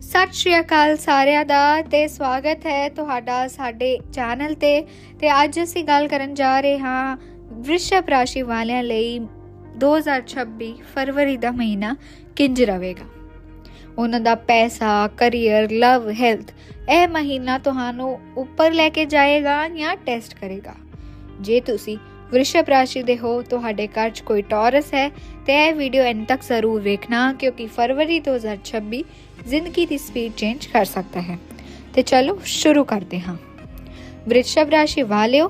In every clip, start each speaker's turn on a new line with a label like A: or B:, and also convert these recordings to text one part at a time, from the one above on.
A: ਸਤਿ ਸ਼੍ਰੀ ਅਕਾਲ ਸਾਰਿਆਂ ਦਾ ਤੇ ਸਵਾਗਤ ਹੈ ਤੁਹਾਡਾ ਸਾਡੇ ਚੈਨਲ ਤੇ ਤੇ ਅੱਜ ਅਸੀਂ ਗੱਲ ਕਰਨ ਜਾ ਰਹੇ ਹਾਂ ਵ੍ਰਿਸ਼ਭ ਰਾਸ਼ੀ ਵਾਲਿਆਂ ਲਈ 2026 ਫਰਵਰੀ ਦਾ ਮਹੀਨਾ ਕਿੰਜ ਰਹੇਗਾ? ਉਹਨਾਂ ਦਾ ਪੈਸਾ ਕੈਰੀਅਰ ਲਵ ਹੈਲਥ ਇਹ ਮਹੀਨਾ ਤੁਹਾਨੂੰ ਉੱਪਰ ਲੈ ਕੇ ਜਾਏਗਾ ਜਾਂ ਟੈਸਟ ਕਰੇਗਾ? ਜੇ ਤੁਸੀਂ ਵ੍ਰਿਸ਼ਭ ਰਾਸ਼ੀ ਦੇ ਹੋ, ਤੁਹਾਡੇ ਘਰ 'ਚ ਕੋਈ ਟੌਰਸ ਹੈ, ਤੇ ਇਹ ਵੀਡੀਓ ਐਂਡ ਤੱਕ ਜ਼ਰੂਰ ਵੇਖਣਾ, ਕਿਉਂਕਿ ਫਰਵਰੀ 2026 ਜ਼ਿੰਦਗੀ ਦੀ ਸਪੀਡ ਚੇਂਜ ਕਰ ਸਕਦਾ ਹੈ। ਤੇ ਚਲੋ, ਸ਼ੁਰੂ ਕਰਦੇ ਹਾਂ। ਵ੍ਰਿਸ਼ਭ ਰਾਸ਼ੀ ਵਾਲਿਓ,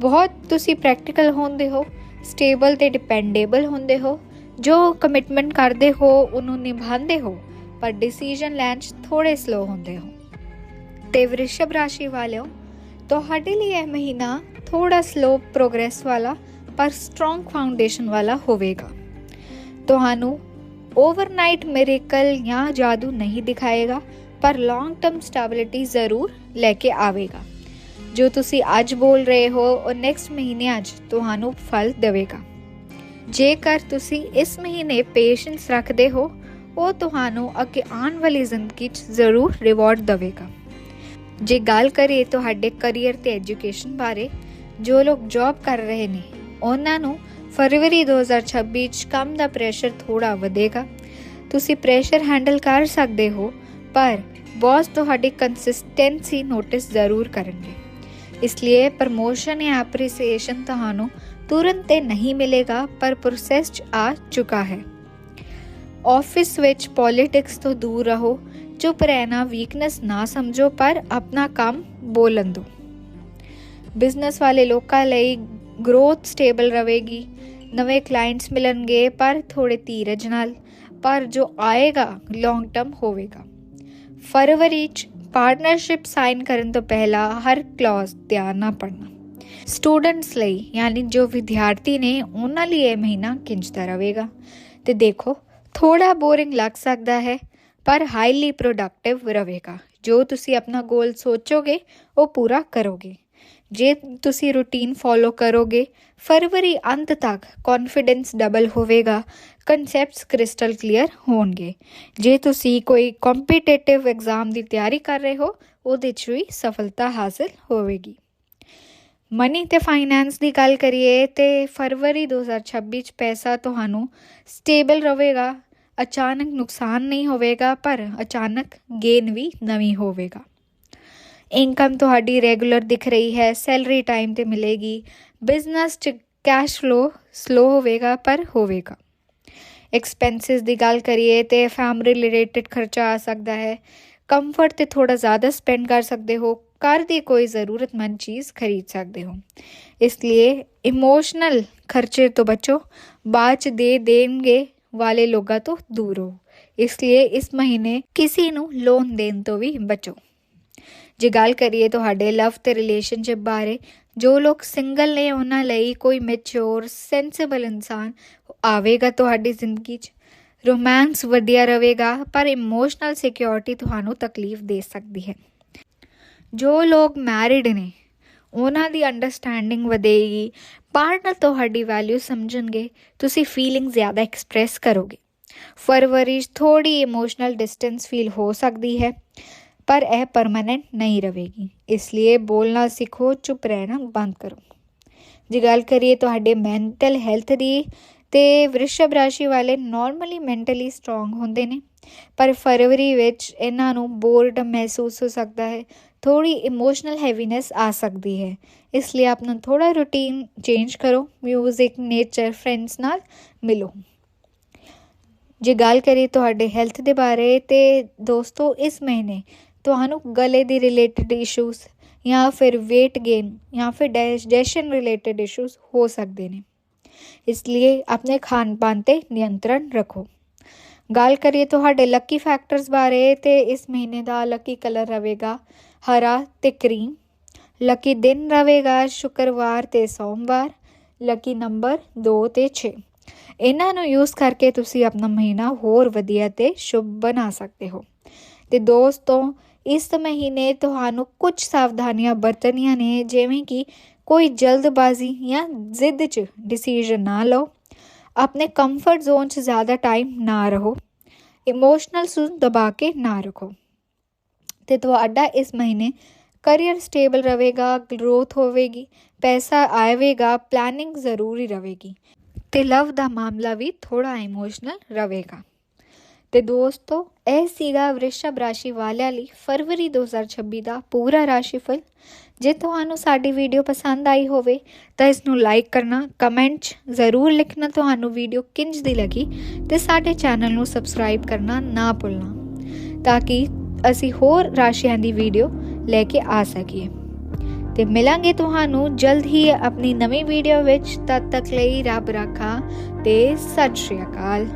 A: ਬਹੁਤ ਤੁਸੀਂ ਪ੍ਰੈਕਟੀਕਲ ਹੁੰਦੇ ਹੋ ਸਟੇਬਲ ਤੇ ਡਿਪੈਂਡੇਬਲ ਹੁੰਦੇ ਹੋ, ਜੋ ਕਮਿਟਮੈਂਟ ਕਰਦੇ ਹੋ, ਉਹਨੂੰ ਨਿਭਾਉਂਦੇ ਹੋ, ਪਰ ਡਿਸੀਜਨ ਲੈਣ 'ਚ ਥੋੜੇ ਸਲੋ ਹੁੰਦੇ ਹੋ। ਤੇ ਵ੍ਰਿਸ਼ਭ ਰਾਸ਼ੀ ਵਾਲਿਓ, ਤੁਹਾਡੇ ਲਈ ਇਹ ਮਹੀਨਾ ਥੋੜਾ ਸਲੋ ਪ੍ਰੋਗਰੈਸ ਵਾਲਾ, ਪਰ ਸਟਰੋਂਗ ਫਾਊਂਡੇਸ਼ਨ ਵਾਲਾ ਹੋਵੇਗਾ। ਤੁਹਾਨੂੰ ਓਵਰਨਾਈਟ ਮਿਰੇਕਲ ਜਾਂ ਜਾਦੂ ਨਹੀਂ ਦਿਖਾਏਗਾ, ਪਰ ਲੌਂਗ ਟਰਮ ਸਟੈਬਿਲਿਟੀ ਜ਼ਰੂਰ ਲੈ ਕੇ ਆਵੇਗਾ। ਜੋ ਤੁਸੀਂ ਅੱਜ ਬੋਲ ਰਹੇ ਹੋ, ਉਹ ਨੈਕਸਟ ਮਹੀਨੇ ਅੱਜ ਤੁਹਾਨੂੰ ਫਲ ਦੇਵੇਗਾ। ਜੇਕਰ ਤੁਸੀਂ ਇਸ ਮਹੀਨੇ ਪੇਸ਼ੈਂਸ ਰੱਖਦੇ ਹੋ, ਉਹ ਤੁਹਾਨੂੰ ਅੱਗੇ ਆਉਣ ਵਾਲੀ ਜ਼ਿੰਦਗੀ 'ਚ ਜ਼ਰੂਰ ਰਿਵਾਰਡ ਦੇਵੇਗਾ। ਜੇ ਗੱਲ ਕਰੀਏ ਤੁਹਾਡੇ ਕੈਰੀਅਰ ਤੇ ਐਜੂਕੇਸ਼ਨ ਬਾਰੇ ਜੋ ਲੋਕ ਜੌਬ ਕਰ ਰਹੇ ਨੇ, ਉਹਨਾਂ ਨੂੰ ਫਰਵਰੀ 2026 ਚ ਕੰਮ ਦਾ ਪ੍ਰੈਸ਼ਰ ਥੋੜਾ ਵਧੇਗਾ। ਤੁਸੀਂ ਪ੍ਰੈਸ਼ਰ ਹੈਂਡਲ ਕਰ ਸਕਦੇ ਹੋ, ਪਰ ਬੌਸ ਤੁਹਾਡੀ ਕੰਸਿਸਟੈਂਸੀ ਨੋਟਿਸ ਜ਼ਰੂਰ ਕਰਨਗੇ। ਇਸ ਲਈ ਪ੍ਰਮੋਸ਼ਨ ਜਾਂ ਐਪਰੀਸੀਏਸ਼ਨ ਤੁਹਾਨੂੰ ਤੁਰੰਤ ਤੇ ਨਹੀਂ ਮਿਲੇਗਾ, ਪਰ ਪ੍ਰੋਸੈਸ ਚ ਆ ਚੁੱਕਾ ਹੈ। ਆਫਿਸ ਵਿੱਚ ਪੋਲਿਟਿਕਸ ਤੋਂ ਦੂਰ ਰਹੋ, ਚੁੱਪ ਰਹਿਣਾ ਵੀਕਨੈਸ ਨਾ ਸਮਝੋ, ਪਰ ਆਪਣਾ ਕੰਮ ਬੋਲਣ ਦਿਓ। ਬਿਜ਼ਨਸ ਵਾਲੇ ਲੋਕਾਂ ਲਈ ਗਰੋਥ ਸਟੇਬਲ ਰਹੇਗੀ। ਨਵੇਂ ਕਲਾਇੰਟਸ ਮਿਲਣਗੇ, ਪਰ ਥੋੜੇ ਧੀਰਜ ਨਾਲ, ਪਰ ਜੋ ਆਏਗਾ ਲੌਂਗ ਟਰਮ ਹੋਵੇਗਾ। ਫਰਵਰੀ ਚ ਪਾਰਟਨਰਸ਼ਿਪ ਸਾਈਨ ਕਰਨ ਤੋਂ ਪਹਿਲਾਂ ਹਰ ਕਲੌਜ਼ ਧਿਆਨ ਨਾਲ ਪੜਨਾ ਸਟੂਡੈਂਟਸ ਲਈ, ਯਾਨੀ ਜੋ ਵਿਦਿਆਰਥੀ ਨੇ, ਉਹਨਾਂ ਲਈ ਇਹ ਮਹੀਨਾ ਕਿੰਜਦਾ ਰਹੇਗਾ। ਤੇ ਦੇਖੋ ਥੋੜਾ ਬੋਰਿੰਗ ਲੱਗ ਸਕਦਾ ਹੈ, ਪਰ ਹਾਈਲੀ ਪ੍ਰੋਡਕਟਿਵ ਰਹੇਗਾ। ਜੋ ਤੁਸੀਂ ਆਪਣਾ ਗੋਲ ਸੋਚੋਗੇ, ਉਹ ਪੂਰਾ ਕਰੋਗੇ। ਜੇ ਤੁਸੀਂ ਰੂਟੀਨ ਫੋਲੋ ਕਰੋਗੇ, ਫਰਵਰੀ ਅੰਤ ਤੱਕ ਕੌਨਫੀਡੈਂਸ ਡਬਲ ਹੋਵੇਗਾ ਕਨਸੈਪਟਸ ਕ੍ਰਿਸਟਲ ਕਲੀਅਰ ਹੋਣਗੇ। ਜੇ ਤੁਸੀਂ ਕੋਈ ਕੰਪੀਟੀਟਿਵ ਐਗਜ਼ਾਮ ਦੀ ਤਿਆਰੀ ਕਰ ਰਹੇ ਹੋ, ਉਹਦੇ 'ਚ ਵੀ ਸਫਲਤਾ ਹਾਸਲ ਹੋਵੇਗੀ। ਮਨੀ ਤੇ ਫਾਈਨੈਂਸ ਦੀ ਗੱਲ ਕਰੀਏ, ਤੇ ਫਰਵਰੀ 2026 ਚ ਪੈਸਾ ਤੁਹਾਨੂੰ ਸਟੇਬਲ ਰਹੇਗਾ, ਅਚਾਨਕ ਨੁਕਸਾਨ ਨਹੀਂ ਹੋਵੇਗਾ, ਪਰ ਅਚਾਨਕ ਗੇਨ ਵੀ ਨਵੀਂ ਹੋਵੇਗਾ। ਇਨਕਮ ਤੁਹਾਡੀ ਰੈਗੂਲਰ ਦਿਖ ਰਹੀ ਹੈ, ਸੈਲਰੀ ਟਾਈਮ ਤੇ ਮਿਲੇਗੀ। ਬਿਜ਼ਨਸ ਚ ਕੈਸ਼ ਫਲੋ ਸਲੋ ਹੋਵੇਗਾ, ਪਰ ਹੋਵੇਗਾ। ਐਕਸਪੈਂਸਸ ਦੀ ਗੱਲ ਕਰੀਏ ਤੇ ਫੈਮਿਲੀ ਰਿਲੇਟਡ ਖਰਚਾ ਆ ਸਕਦਾ ਹੈ। ਕੰਫਰਟ ਤੇ ਥੋੜਾ ਜ਼ਿਆਦਾ ਸਪੈਂਡ ਕਰ ਸਕਦੇ ਹੋ। ਘਰ ਦੀ ਕੋਈ ਜ਼ਰੂਰਤਮੰਦ ਚੀਜ਼ ਖਰੀਦ ਸਕਦੇ ਹੋ। ਇਸ ਲਈ ਇਮੋਸ਼ਨਲ ਖਰਚੇ ਤੋਂ ਬਚੋ। ਬਾਅਦ ਚ ਦੇ ਦੇਣਗੇ ਵਾਲੇ ਲੋਕਾਂ ਤੋਂ ਦੂਰ ਹੋ ਇਸ ਲਈ ਇਸ ਮਹੀਨੇ ਕਿਸੇ ਨੂੰ ਲੋਨ ਦੇਣ ਤੋਂ ਵੀ ਬਚੋ। ਜੇ ਗੱਲ ਕਰੀਏ ਤੁਹਾਡੇ ਲਵ ਤੇ ਰਿਲੇਸ਼ਨਸ਼ਿਪ ਬਾਰੇ, ਜੋ ਲੋਕ ਸਿੰਗਲ ਨੇ, ਉਹਨਾਂ ਲਈ ਕੋਈ ਮੈਚੁਰ ਸੈਂਸਿਬਲ ਇਨਸਾਨ ਆਵੇਗਾ ਤੁਹਾਡੀ ਜ਼ਿੰਦਗੀ 'ਚ। ਰੋਮਾਂਸ ਵਧੀਆ ਰਹੇਗਾ, ਪਰ ਇਮੋਸ਼ਨਲ ਸਿਕਿਉਰਿਟੀ ਤੁਹਾਨੂੰ ਤਕਲੀਫ ਦੇ ਸਕਦੀ ਹੈ। ਜੋ ਲੋਕ ਮੈਰਿਡ ਨੇ, ਉਹਨਾਂ ਦੀ ਅੰਡਰਸਟੈਂਡਿੰਗ ਵਧੇਗੀ ਪਾਰਟਨਰ ਤੁਹਾਡੀ ਵੈਲਿਊ ਸਮਝਣਗੇ, ਤੁਸੀਂ ਫੀਲਿੰਗ ਜ਼ਿਆਦਾ ਐਕਸਪ੍ਰੈਸ ਕਰੋਗੇ। ਫਰਵਰੀ ਥੋੜੀ ਇਮੋਸ਼ਨਲ ਡਿਸਟੈਂਸ ਫੀਲ ਹੋ ਸਕਦੀ ਹੈ। ਪਰ ਇਹ ਪਰਮਨੈਂਟ ਨਹੀਂ ਰਹੇਗੀ। ਇਸ ਲਈ ਬੋਲਣਾ ਸਿੱਖੋ, ਚੁੱਪ ਰਹਿਣਾ ਬੰਦ ਕਰੋ। ਜੇ ਗੱਲ ਕਰੀਏ ਤੁਹਾਡੇ ਮੈਂਟਲ ਹੈਲਥ ਦੀ, ਤੇ ਵ੍ਰਿਸ਼ਭ ਰਾਸ਼ੀ ਵਾਲੇ ਨਾਰਮਲੀ ਮੈਂਟਲੀ ਸਟਰੋਂਗ ਹੁੰਦੇ ਨੇ। ਪਰ ਫਰਵਰੀ ਵਿੱਚ ਇਹਨਾਂ ਨੂੰ ਬੋਰਡ ਮਹਿਸੂਸ ਹੋ ਸਕਦਾ ਹੈ। ਥੋੜੀ ਇਮੋਸ਼ਨਲ ਹੈਵੀਨੈਸ ਆ ਸਕਦੀ ਹੈ। ਇਸ ਲਈ ਆਪ ਨੂੰ ਥੋੜਾ ਰੁਟੀਨ ਚੇਂਜ ਕਰੋ। 뮤직 ਨੇਚਰ ਫਰੈਂਡਸ ਨਾਲ ਮਿਲੋ। ਜੇ ਗੱਲ ਕਰੀਏ ਤੁਹਾਡੇ ਹੈਲਥ ਦੇ ਬਾਰੇ, ਤੇ ਦੋਸਤੋ, ਇਸ ਮਹੀਨੇ ਤੁਹਾਨੂੰ ਗਲੇ ਦੀ ਰਿਲੇਟਡ ਇਸ਼ੂਸ ਜਾਂ ਫਿਰ weight gain ਜਾਂ ਫਿਰ digestion ਰਿਲੇਟਡ ਇਸ਼ੂਸ ਹੋ ਸਕਦੇ ਨੇ। ਇਸ ਲਈ ਆਪਣੇ ਖਾਣ ਪਾਨ ਤੇ ਨਿਯੰਤਰਣ ਰੱਖੋ। ਗੱਲ ਕਰੀਏ ਤੁਹਾਡੇ ਲੱਕੀ ਫੈਕਟਰਸ ਬਾਰੇ, ਤੇ ਇਸ ਮਹੀਨੇ ਦਾ ਲੱਕੀ ਕਲਰ ਰਹੇਗਾ ਹਰਾ ਤੇ ਕਰੀਮ ਲੱਕੀ ਦਿਨ ਰਹੇਗਾ ਸ਼ੁੱਕਰਵਾਰ ਤੇ ਸੋਮਵਾਰ ਲੱਕੀ ਨੰਬਰ 2 ਤੇ 6 ਇਹਨਾਂ ਨੂੰ ਯੂਜ਼ ਕਰਕੇ ਤੁਸੀਂ ਆਪਣਾ ਮਹੀਨਾ ਹੋਰ ਵਧੀਆ ਤੇ ਸ਼ੁਭ ਬਣਾ ਸਕਦੇ ਹੋ। ਤੇ ਦੋਸਤੋ ਇਸ ਮਹੀਨੇ ਤੁਹਾਨੂੰ ਕੁਝ ਸਾਵਧਾਨੀਆਂ ਵਰਤਣੀਆਂ ਨੇ, ਜਿਵੇਂ ਕਿ ਕੋਈ ਜਲਦਬਾਜ਼ੀ ਜਾਂ ਜ਼ਿੱਦ 'ਚ ਡਿਸੀਜਨ ਨਾ ਲਓ। ਆਪਣੇ ਕੰਫਰਟ ਜ਼ੋਨ 'ਚ ਜ਼ਿਆਦਾ ਟਾਈਮ ਨਾ ਰਹੋ। ਇਮੋਸ਼ਨਲ ਨੂੰ ਦਬਾ ਕੇ ਨਾ ਰੱਖੋ। ਤੇ ਤੁਹਾਡਾ ਇਸ ਮਹੀਨੇ ਕਰੀਅਰ ਸਟੇਬਲ ਰਹੇਗਾ ਗਰੋਥ ਹੋਵੇਗੀ, ਪੈਸਾ ਆਵੇਗਾ ਪਲੈਨਿੰਗ ਜ਼ਰੂਰੀ ਰਹੇਗੀ। ਤੇ ਲਵ ਦਾ ਮਾਮਲਾ ਵੀ ਥੋੜਾ ਇਮੋਸ਼ਨਲ ਰਹੇਗਾ। ਤੇ ਦੋਸਤੋ, ਇਹ ਸੀਗਾ ਵ੍ਰਿਸ਼ਭ ਰਾਸ਼ੀ ਵਾਲਿਆਂ ਲਈ ਫਰਵਰੀ 2026 ਦਾ ਪੂਰਾ ਰਾਸ਼ੀਫਲ। ਜੇ ਤੁਹਾਨੂੰ ਸਾਡੀ ਵੀਡੀਓ ਪਸੰਦ ਆਈ ਹੋਵੇ, ਤਾਂ ਇਸ ਨੂੰ ਲਾਈਕ ਕਰਨਾ, ਕਮੈਂਟ ਜ਼ਰੂਰ ਲਿਖਣਾ, ਤੁਹਾਨੂੰ ਵੀਡੀਓ ਕਿੰਜ ਦੀ ਲੱਗੀ ਤੇ ਸਾਡੇ ਚੈਨਲ ਨੂੰ ਸਬਸਕ੍ਰਾਈਬ ਕਰਨਾ ਨਾ ਭੁੱਲਣਾ, ਤਾਂ ਕਿ ਅਸੀਂ ਹੋਰ ਰਾਸ਼ੀਆਂ ਦੀ ਵੀਡੀਓ ਲੈ ਕੇ ਆ ਸਕੀਏ। ਤੇ ਮਿਲਾਂਗੇ ਤੁਹਾਨੂੰ ਜਲਦ ਹੀ ਆਪਣੀ ਨਵੀਂ ਵੀਡੀਓ ਵਿੱਚ, ਤਦ ਤੱਕ ਲਈ ਰੱਬ ਰੱਖਾ ਤੇ ਸਤਿ ਸ਼੍ਰੀ ਅਕਾਲ।